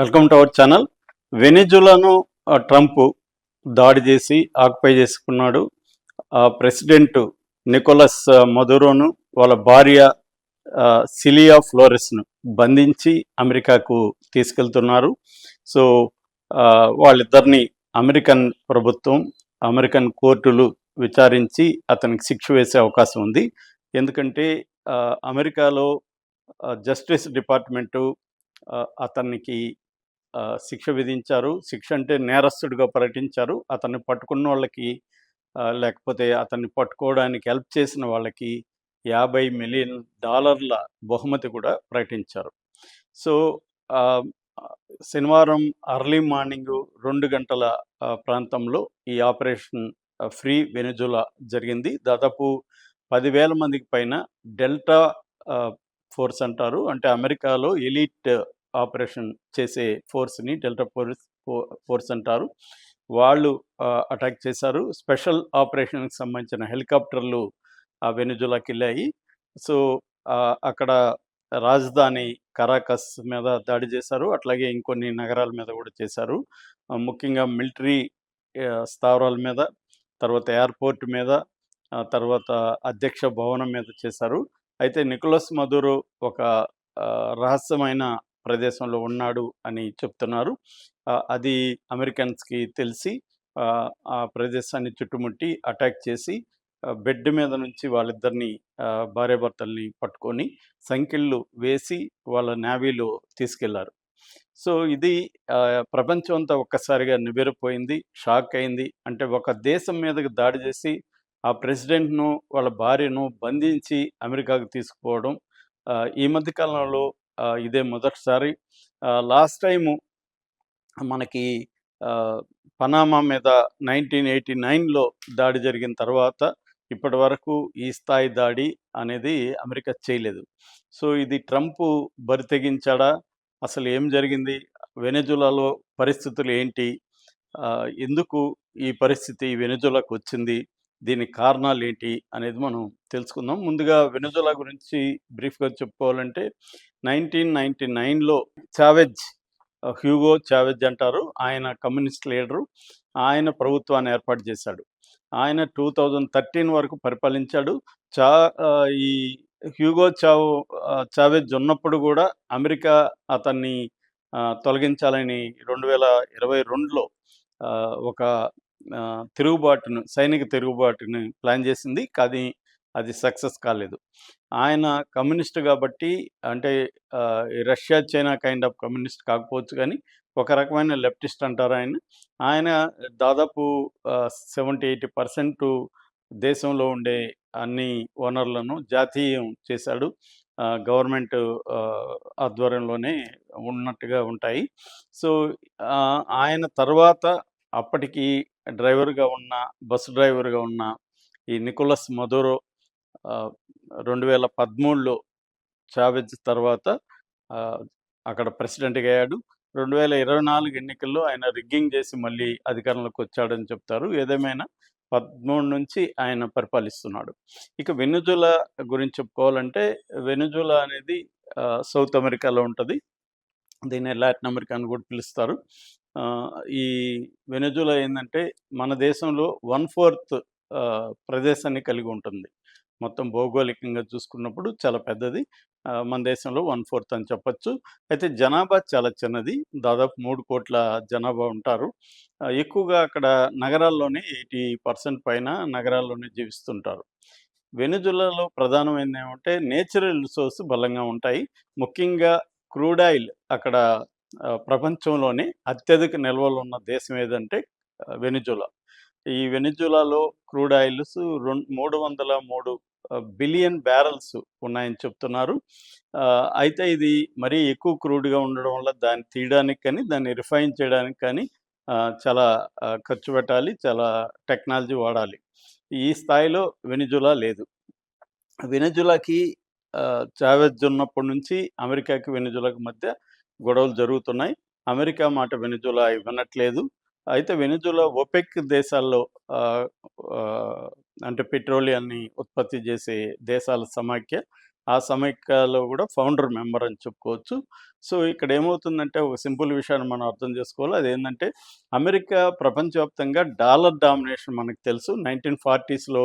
Welcome to our channel. వెనిజులాను Trump దాడి చేసి occupy చేసుకున్నాడు. ప్రెసిడెంట్ నికోలస్ మధురోను మదురోను వాళ్ళ భార్య సిలియా ఫ్లోరెస్ను బంధించి అమెరికాకు తీసుకెళ్తున్నారు. సో వాళ్ళిద్దరిని అమెరికన్ ప్రభుత్వం అమెరికన్ కోర్టులు విచారించి అతనికి శిక్ష వేసే అవకాశం ఉంది. ఎందుకంటే అమెరికాలో జస్టిస్ డిపార్ట్మెంటు అతనికి శిక్ష విధించారు. శిక్ష అంటే నేరస్తుడిగా ప్రకటించారు. అతన్ని పట్టుకున్న వాళ్ళకి లేకపోతే అతన్ని పట్టుకోవడానికి హెల్ప్ చేసిన వాళ్ళకి యాభై మిలియన్ డాలర్ల బహుమతి కూడా ప్రకటించారు. సో శనివారం అర్లీ మార్నింగ్ రెండు గంటల ప్రాంతంలో ఈ ఆపరేషన్ ఫ్రీ వెనుజులా జరిగింది. దాదాపు పదివేల మందికి పైన డెల్టా ఫోర్స్ అంటారు. అంటే అమెరికాలో ఎలీట్ ఆపరేషన్ చేసే ఫోర్స్ని డెల్టా ఫోర్స్ ఫోర్స్ అంటారు. వాళ్ళు అటాక్ చేశారు. స్పెషల్ ఆపరేషన్కి సంబంధించిన హెలికాప్టర్లు ఆ వెనుజులాకి వెళ్ళాయి. సో అక్కడ రాజధాని కరాకస్ మీద దాడి చేశారు. అట్లాగే ఇంకొన్ని నగరాల మీద కూడా చేశారు. ముఖ్యంగా మిలిటరీ స్థావరాల మీద తర్వాత ఎయిర్పోర్ట్ మీద తర్వాత అధ్యక్ష భవనం మీద చేశారు. అయితే నికోలస్ మధురు ఒక రహస్యమైన ప్రదేశంలో ఉన్నాడు అని చెప్తున్నారు. అది అమెరికన్స్కి తెలిసి ఆ, ప్రదేశాన్ని చుట్టుముట్టి అటాక్ చేసి బెడ్ మీద నుంచి వాళ్ళిద్దరిని భార్యాభర్తల్ని పట్టుకొని సంఖ్యలు వేసి వాళ్ళ నావీలో తీసుకెళ్ళారు. సో ఇది ప్రపంచం అంతా ఒక్కసారిగా నిబెరపోయింది షాక్ అయింది. అంటే ఒక దేశం మీదకి దాడి చేసి ఆ ప్రెసిడెంట్ను వాళ్ళ భార్యను బంధించి అమెరికాకు తీసుకుపోవడం ఈ మధ్య కాలంలో ఇదే మొదటిసారి. లాస్ట్ టైము మనకి పనామా మీద నైన్టీన్ ఎయిటీ నైన్లో దాడి జరిగిన తర్వాత ఇప్పటి వరకు ఈ స్థాయి దాడి అనేది అమెరికా చేయలేదు. సో ఇది ట్రంప్ బరి తెగించాడా? అసలు ఏం జరిగింది? వెనెజులాలో పరిస్థితులు ఏంటి? ఎందుకు ఈ పరిస్థితి వెనెజులాకు వచ్చింది? దీనికి కారణాలు ఏంటి అనేది మనం తెలుసుకుందాం. ముందుగా వెనుజులా గురించి బ్రీఫ్గా చెప్పుకోవాలంటే నైన్టీన్ నైన్టీ నైన్లో చావెజ్ హ్యూగో చావెజ్ అంటారు. ఆయన కమ్యూనిస్ట్ లీడరు. ఆయన ప్రభుత్వాన్ని ఏర్పాటు చేశాడు. ఆయన టూ థౌజండ్ థర్టీన్ వరకు పరిపాలించాడు. చా ఈ హ్యూగో చావ్ చావెజ్ ఉన్నప్పుడు కూడా అమెరికా అతన్ని తొలగించాలని రెండు వేల ఇరవై రెండులో ఒక తిరుగుబాటును సైనిక తిరుగుబాటును ప్లాన్ చేసింది. కానీ అది సక్సెస్ కాలేదు. ఆయన కమ్యూనిస్ట్ కాబట్టి అంటే Russia China kind of communist కాకపోవచ్చు కానీ ఒక రకమైన లెఫ్టిస్ట్ అంటారు ఆయన. ఆయన దాదాపు సెవెంటీ ఎయిటీ పర్సెంట్ దేశంలో ఉండే అన్ని ఓనర్లను జాతీయం చేశాడు. గవర్నమెంట్ ఆధ్వర్యంలోనే ఉన్నట్టుగా ఉంటాయి. సో ఆయన తర్వాత అప్పటికి డ్రైవర్గా ఉన్న బస్సు డ్రైవర్గా ఉన్న ఈ నికోలస్ మధురో రెండు వేల పదమూడులో చావెజ్ తర్వాత అక్కడ ప్రెసిడెంట్గా అయ్యాడు. రెండు వేల ఇరవై నాలుగు ఎన్నికల్లో ఆయన రిగ్గింగ్ చేసి మళ్ళీ అధికారంలోకి వచ్చాడని చెప్తారు. ఏదేమైనా పదమూడు నుంచి ఆయన పరిపాలిస్తున్నాడు. ఇక వెనుజులా గురించి చెప్పుకోవాలంటే వెనుజులా అనేది సౌత్ అమెరికాలో ఉంటుంది. దీన్ని లాటిన్ అమెరికా అని కూడా పిలుస్తారు. ఈ వెనజులా ఏంటంటే మన దేశంలో వన్ ఫోర్త్ ప్రదేశాన్ని కలిగి ఉంటుంది. మొత్తం భౌగోళికంగా చూసుకున్నప్పుడు చాలా పెద్దది. మన దేశంలో వన్ ఫోర్త్ అని చెప్పొచ్చు. అయితే జనాభా చాలా చిన్నది. దాదాపు మూడు కోట్ల జనాభా ఉంటారు. ఎక్కువగా అక్కడ నగరాల్లోనే ఎయిటీ పర్సెంట్ పైన నగరాల్లోనే జీవిస్తుంటారు. వెనుజులాలో ప్రధానమైనది ఏమంటే నేచురల్ రిసోర్స్ బలంగా ఉంటాయి. ముఖ్యంగా క్రూడ్ ఆయిల్ అక్కడ ప్రపంచంలోనే అత్యధిక నిల్వలు ఉన్న దేశం ఏదంటే వెనిజులా. ఈ వెనిజులాలో క్రూడ్ ఆయిల్స్ రెండు మూడు వందల మూడు బిలియన్ బ్యారల్స్ ఉన్నాయని చెప్తున్నారు. అయితే ఇది మరీ ఎక్కువ క్రూడ్గా ఉండడం వల్ల దాన్ని తీయడానికి కానీ దాన్ని రిఫైన్ చేయడానికి కానీ చాలా ఖర్చు పెట్టాలి చాలా టెక్నాలజీ వాడాలి. ఈ స్థాయిలో వెనిజులా లేదు. వెనిజులాకి చావెజ్ ఉన్నప్పటి నుంచి అమెరికాకి వెనిజులాకి మధ్య గొడవలు జరుగుతున్నాయి. అమెరికా మాట వెనుజులా వినట్లేదు అయితే వెనుజులా ఒపెక్ దేశాల్లో అంటే పెట్రోలియాన్ని ఉత్పత్తి చేసే దేశాల సమాఖ్య ఆ సమైక్యలో కూడా ఫౌండర్ మెంబర్ అని చెప్పుకోవచ్చు. సో ఇక్కడ ఏమవుతుందంటే ఒక సింపుల్ విషయాన్ని మనం అర్థం చేసుకోవాలి. అదేంటంటే అమెరికా ప్రపంచవ్యాప్తంగా డాలర్ డామినేషన్ మనకు తెలుసు. నైన్టీన్ ఫార్టీస్లో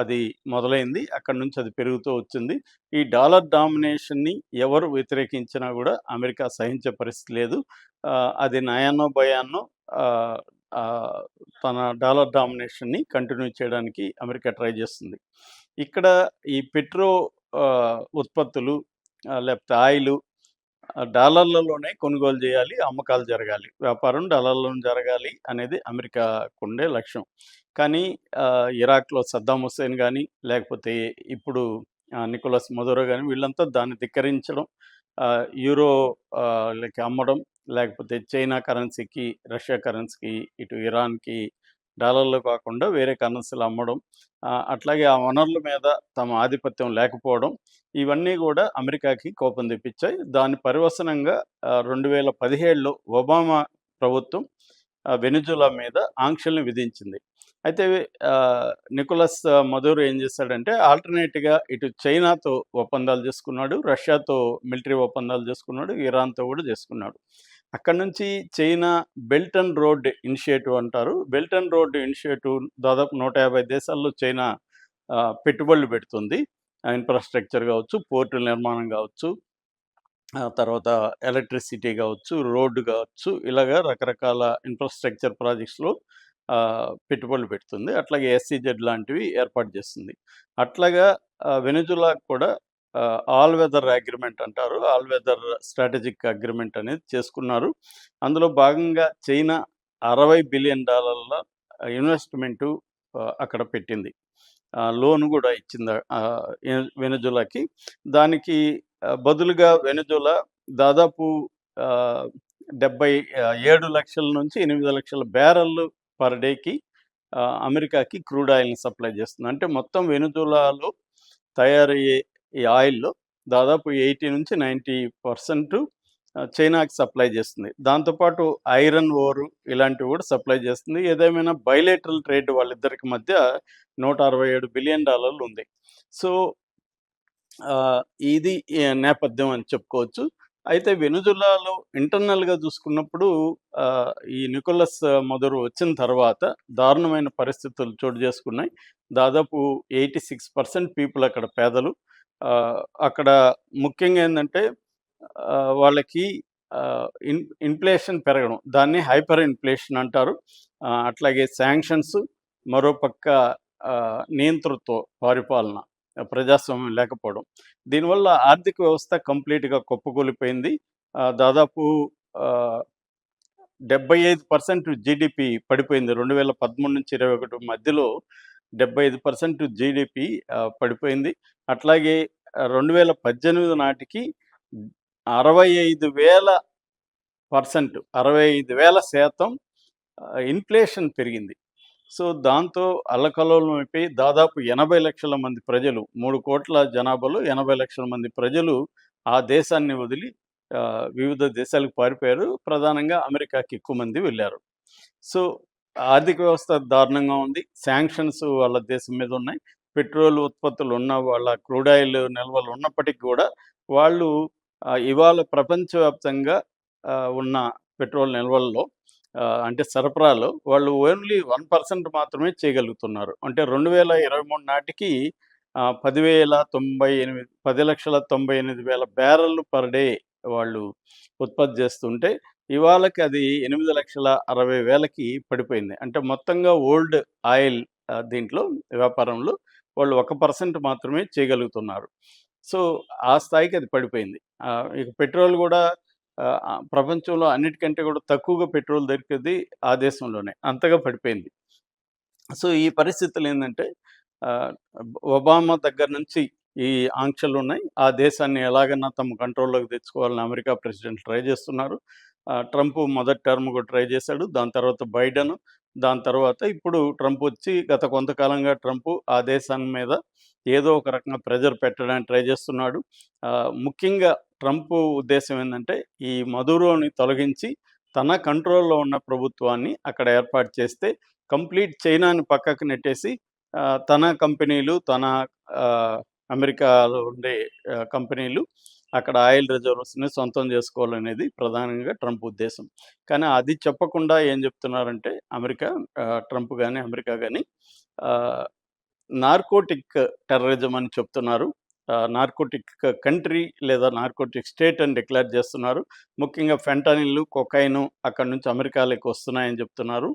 అది మొదలైంది. అక్కడి నుంచి అది పెరుగుతూ వచ్చింది. ఈ డాలర్ డామినేషన్ని ఎవరు వ్యతిరేకించినా కూడా అమెరికా సహించే పరిస్థితి లేదు. అది నయానో భయాన్నో తన డాలర్ డామినేషన్ని కంటిన్యూ చేయడానికి అమెరికా ట్రై చేస్తుంది. ఇక్కడ ఈ పెట్రో ఉత్పత్తులు లేకపోతే ఆయిల్ డాలర్లలోనే కొనుగోలు చేయాలి అమ్మకాలు జరగాలి. వ్యాపారం డాలర్లోనే జరగాలి అనేది అమెరికాకు ఉండే లక్ష్యం. కానీ ఇరాక్లో సద్దాం హుస్సేన్ కానీ లేకపోతే ఇప్పుడు నికోలస్ మధురో కానీ వీళ్ళంతా దాన్ని ధిక్కరించడం యూరో అమ్మడం లేకపోతే చైనా కరెన్సీకి రష్యా కరెన్సీకి ఇటు ఇరాన్కి డాలర్లు కాకుండా వేరే కరెన్సీలు అమ్మడం అట్లాగే ఆ వనరుల మీద తమ ఆధిపత్యం లేకపోవడం ఇవన్నీ కూడా అమెరికాకి కోపం తెప్పించాయి. దాని పరివసనంగా రెండు వేల పదిహేడులో ఒబామా ప్రభుత్వం వెనుజులా మీద ఆంక్షల్ని విధించింది. అయితే నికోలస్ మధుర్ ఏం చేశాడంటే ఆల్టర్నేట్గా ఇటు చైనాతో ఒప్పందాలు చేసుకున్నాడు రష్యాతో మిలిటరీ ఒప్పందాలు చేసుకున్నాడు ఇరాన్తో కూడా చేసుకున్నాడు. అక్కడ నుంచి China belt and road initiative అంటారు. బెల్ట్ అండ్ రోడ్ ఇనిషియేటివ్ దాదాపు నూట యాభై దేశాల్లో చైనా పెట్టుబడులు పెడుతుంది. ఇన్ఫ్రాస్ట్రక్చర్ కావచ్చు పోర్టుల నిర్మాణం కావచ్చు తర్వాత ఎలక్ట్రిసిటీ కావచ్చు రోడ్డు కావచ్చు ఇలాగ రకరకాల ఇన్ఫ్రాస్ట్రక్చర్ ప్రాజెక్ట్స్లో పెట్టుబడులు పెడుతుంది. అట్లాగే ఎస్సీజెడ్ లాంటివి ఏర్పాటు చేస్తుంది. అట్లాగా వెనుజులాకు కూడా ఆల్ వెదర్ అగ్రిమెంట్ అంటారు. ఆల్ వెదర్ స్ట్రాటజిక్ అగ్రిమెంట్ అనేది చేసుకున్నారు. అందులో భాగంగా చైనా అరవై బిలియన్ డాలర్ల ఇన్వెస్ట్మెంటు అక్కడ పెట్టింది. లోన్ కూడా ఇచ్చింది ఆ, వెనుజులాకి. దానికి బదులుగా వెనుజులా దాదాపు డెబ్బై ఏడు లక్షల నుంచి ఎనిమిది లక్షల బ్యారళ్ళు పర్ డేకి అమెరికాకి క్రూడ్ ఆయిల్ని సప్లై చేస్తుంది. అంటే మొత్తం వెనుజులాలో తయారయ్యే ఈ ఆయిల్లో దాదాపు ఎయిటీ నుంచి నైంటీ పర్సెంట్ చైనాకి సప్లై చేస్తుంది. దాంతోపాటు ఐరన్ ఓరు ఇలాంటివి కూడా సప్లై చేస్తుంది. ఏదేమైనా బయలేటరల్ ట్రేడ్ వాళ్ళిద్దరికి మధ్య నూట అరవై ఏడు బిలియన్ డాలర్లు ఉంది. సో ఇది నేపథ్యం అని చెప్పుకోవచ్చు. అయితే వెనుజులాలో ఇంటర్నల్గా చూసుకున్నప్పుడు ఈ నికోలస్ మధురు వచ్చిన తర్వాత దారుణమైన పరిస్థితులు చోటు చేసుకున్నాయి. దాదాపు ఎయిటీ సిక్స్ పర్సెంట్ పీపుల్ అక్కడ పేదలు. అక్కడ ముఖ్యంగా ఏంటంటే వాళ్ళకి ఇన్ ఇన్ఫ్లేషన్ పెరగడం. దాన్ని హైపర్ ఇన్ఫ్లేషన్ అంటారు. అట్లాగే శాంక్షన్స్ మరోపక్క నియంతృత్వ పరిపాలన ప్రజాస్వామ్యం లేకపోవడం. దీనివల్ల ఆర్థిక వ్యవస్థ కంప్లీట్గా కుప్పకూలిపోయింది దాదాపు డెబ్బై ఐదు పర్సెంట్ జీడిపి పడిపోయింది. రెండు వేల పదమూడు నుంచి ఇరవై ఒకటి మధ్యలో డెబ్బై ఐదు పర్సెంట్ జీడిపి పడిపోయింది. అట్లాగే రెండు వేల పద్దెనిమిది నాటికి అరవై ఐదు వేల పర్సెంట్ అరవై ఐదు వేల శాతం ఇన్ఫ్లేషన్ పెరిగింది. సో దాంతో అల్లకల్లోలం అయిపోయి దాదాపు ఎనభై లక్షల మంది ప్రజలు మూడు కోట్ల జనాభాలో ఎనభై లక్షల మంది ప్రజలు ఆ దేశాన్ని వదిలి వివిధ దేశాలకు పారిపోయారు. ప్రధానంగా అమెరికాకి ఎక్కువ మంది వెళ్ళారు. సో ఆర్థిక వ్యవస్థ దారుణంగా ఉంది. శాంక్షన్స్ వాళ్ళ దేశం మీద ఉన్నాయి. పెట్రోల్ ఉత్పత్తులు ఉన్న వాళ్ళ క్రూడ్ ఆయిల్ నిల్వలు ఉన్నప్పటికీ కూడా వాళ్ళు ఇవాళ ప్రపంచవ్యాప్తంగా ఆ, ఉన్న పెట్రోల్ నిల్వల్లో అంటే సరఫరాలో వాళ్ళు ఓన్లీ వన్ పర్సెంట్ మాత్రమే చేయగలుగుతున్నారు. అంటే రెండు వేల ఇరవై మూడు నాటికి పదివేల తొంభై ఎనిమిది పది లక్షల తొంభై ఎనిమిది వేల బ్యారెల్ పర్ డే వాళ్ళు ఉత్పత్తి చేస్తుంటే ఇవాళకి అది ఎనిమిది లక్షల అరవై వేలకి పడిపోయింది. అంటే మొత్తంగా ఓల్డ్ ఆయిల్ దీంట్లో వ్యాపారంలో వాళ్ళు ఒక పర్సెంట్ మాత్రమే చేయగలుగుతున్నారు. సో ఆ స్థాయికి అది పడిపోయింది. ఇక పెట్రోల్ కూడా ప్రపంచంలో అన్నిటికంటే కూడా తక్కువగా పెట్రోల్ దొరికేది ఆ దేశంలోనే. అంతగా పడిపోయింది. సో ఈ పరిస్థితులు ఏంటంటే ఒబామా దగ్గర నుంచి ఈ ఆంక్షలు ఉన్నాయి ఆ దేశాన్ని ఎలాగన్నా తమ కంట్రోల్లోకి తెచ్చుకోవాలని అమెరికా ప్రెసిడెంట్ ట్రై చేస్తున్నారు. ట్రంప్ మొదటి టర్మ్ కూడా ట్రై చేశాడు. దాని తర్వాత బైడెన్ దాని తర్వాత ఇప్పుడు ట్రంప్ వచ్చి గత కొంతకాలంగా ట్రంప్ ఆ దేశాన్ని మీద ఏదో ఒక రకంగా ప్రెజర్ పెట్టడానికి ట్రై చేస్తున్నాడు. ముఖ్యంగా ట్రంప్ ఉద్దేశం ఏంటంటే ఈ మధురోని తొలగించి తన కంట్రోల్లో ఉన్న ప్రభుత్వాన్ని అక్కడ ఏర్పాటు చేస్తే కంప్లీట్ చైనాని పక్కకు నెట్టేసి తన కంపెనీలు తన అమెరికాలో ఉండే కంపెనీలు అక్కడ ఆయిల్ రిజర్వ్స్ని సొంతం చేసుకోవాలనేది ప్రధానంగా ట్రంప్ ఉద్దేశం. కానీ అది చెప్పకుండా ఏం చెప్తున్నారంటే అమెరికా ట్రంప్ కానీ అమెరికా కానీ నార్కోటిక్ టెర్రరిజం అని చెప్తున్నారు. నార్కోటిక్ కంట్రీ లేదా నార్కోటిక్ స్టేట్ అని డిక్లేర్ చేస్తున్నారు. ముఖ్యంగా ఫెంటనిల్ కొకైన్ అక్కడ నుంచి అమెరికాలోకి వస్తున్నాయని చెప్తున్నారు.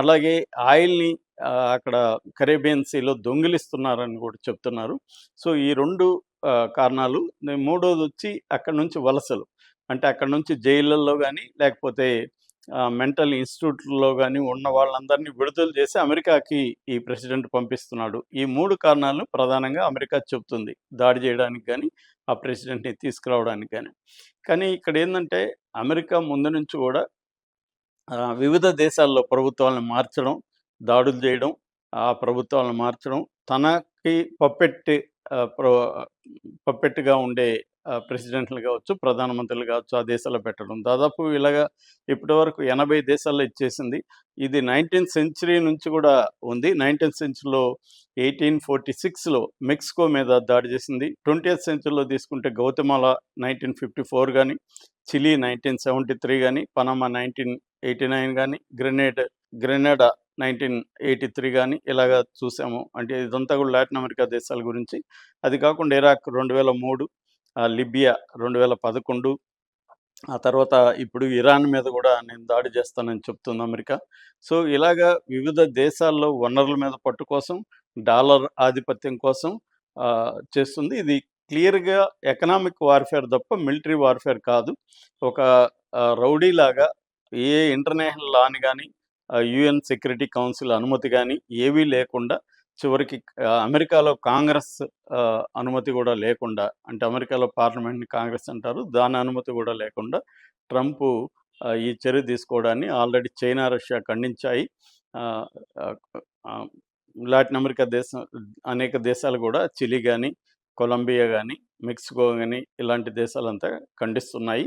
అలాగే ఆయిల్ని అక్కడ కరేబియన్ సీలో దొంగిలిస్తున్నారని కూడా చెప్తున్నారు. సో ఈ రెండు కారణాలు. మూడోది వచ్చి అక్కడ నుంచి వలసలు. అంటే అక్కడ నుంచి జైళ్ళల్లో కానీ లేకపోతే మెంటల్ ఇన్స్టిట్యూట్లో కానీ ఉన్న వాళ్ళందరినీ విడుదల చేసి అమెరికాకి ఈ ప్రెసిడెంట్ పంపిస్తున్నాడు. ఈ మూడు కారణాలను ప్రధానంగా అమెరికా చెప్తుంది దాడి చేయడానికి కానీ ఆ ప్రెసిడెంట్ని తీసుకురావడానికి కానీ కానీ ఇక్కడ ఏంటంటే అమెరికా ముందు నుంచి కూడా వివిధ దేశాల్లో ప్రభుత్వాలను మార్చడం దాడులు చేయడం ఆ ప్రభుత్వాలను మార్చడం తనకి పప్పెట్టి పప్పెట్టుగా ఉండే ప్రెసిడెంట్లు కావచ్చు ప్రధానమంత్రులు కావచ్చు ఆ దేశాల్లో పెట్టడం. దాదాపు ఇలాగా ఇప్పటి వరకు ఎనభై దేశాల్లో ఇచ్చేసింది. ఇది నైన్టీన్త్ సెంచరీ నుంచి కూడా ఉంది. నైన్టీన్త్ సెంచరీలో ఎయిటీన్ ఫోర్టీ సిక్స్లో మెక్సికో మీద దాడి చేసింది. ట్వంటీయత్ సెంచరీలో తీసుకుంటే గౌతమాల నైన్టీన్ ఫిఫ్టీ ఫోర్ కానీ చిలీ నైన్టీన్ సెవెంటీ త్రీ కానీ పనామా నైన్టీన్ ఎయిటీ నైన్ కానీ grenade Grenada nineteen eighty three కానీ ఇలాగా చూసాము. అంటే ఇదంతా కూడా లాటిన్ అమెరికా దేశాల గురించి. అది కాకుండా ఇరాక్ రెండు వేల మూడు లిబియా రెండు వేల పదకొండు ఆ తర్వాత ఇప్పుడు ఇరాన్ మీద కూడా నేను దాడి చేస్తానని చెప్తుంది అమెరికా. సో ఇలాగా వివిధ దేశాల్లో వనరుల మీద పట్టు కోసం డాలర్ ఆధిపత్యం కోసం ఆ, చేస్తుంది. ఇది క్లియర్గా ఎకనామిక్ వార్ఫేర్ తప్ప మిలిటరీ వార్ఫేర్ కాదు. ఒక రౌడీలాగా రౌడీ లాగా ఏ ఇంటర్నేషనల్ లాని కానీ యుఎన్ సెక్యూరిటీ కౌన్సిల్ అనుమతి కానీ ఏవీ లేకుండా చివరికి అమెరికాలో కాంగ్రెస్ అనుమతి కూడా లేకుండా అంటే అమెరికాలో పార్లమెంట్ని కాంగ్రెస్ అంటారు. దాని అనుమతి కూడా లేకుండా ట్రంప్ ఈ చర్య తీసుకోవడాన్ని ఆల్రెడీ చైనా రష్యా ఖండించాయి. లాటిన్ అమెరికా దేశం అనేక దేశాలు కూడా చిలీ కానీ కొలంబియా కానీ మెక్సికో కానీ ఇలాంటి దేశాలంతా ఖండిస్తున్నాయి.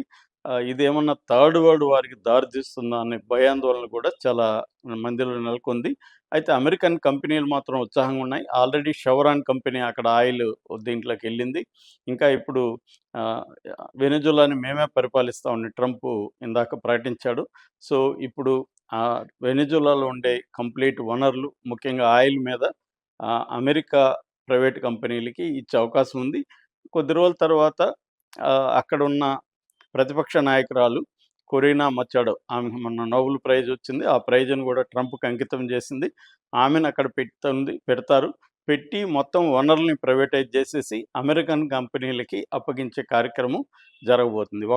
ఇదేమన్నా థర్డ్ వరల్డ్ వారికి దారితీస్తుందా అనే భయాందోళన కూడా చాలా మందిలో నెలకొంది. అయితే అమెరికన్ కంపెనీలు మాత్రం ఉత్సాహంగా ఉన్నాయి. ఆల్రెడీ షవరాన్ కంపెనీ అక్కడ ఆయిల్ దీంట్లోకి వెళ్ళింది. ఇంకా ఇప్పుడు ఆ, మేమే పరిపాలిస్తామని ట్రంప్ ఇందాక ప్రకటించాడు. సో ఇప్పుడు ఆ వెనిజులాలో ఉండే కంప్లీట్ వనరులు ముఖ్యంగా ఆయిల్ మీద ఆ, అమెరికా ప్రైవేట్ కంపెనీలకి ఇచ్చే అవకాశం ఉంది. కొద్ది రోజుల తర్వాత ఆ, అక్కడ ఉన్న ప్రతిపక్ష నాయకురాలు కొరీనా మచ్చాడో. ఆమె మొన్న నోబెల్ ప్రైజ్ వచ్చింది. ఆ ప్రైజ్ను కూడా ట్రంప్కి అంకితం చేసింది. ఆమెను అక్కడ పెడుతుంది పెడతారు. పెట్టి మొత్తం వనరుల్ని ప్రైవేటైజ్ చేసేసి అమెరికన్ కంపెనీలకి అప్పగించే కార్యక్రమం జరగబోతుంది.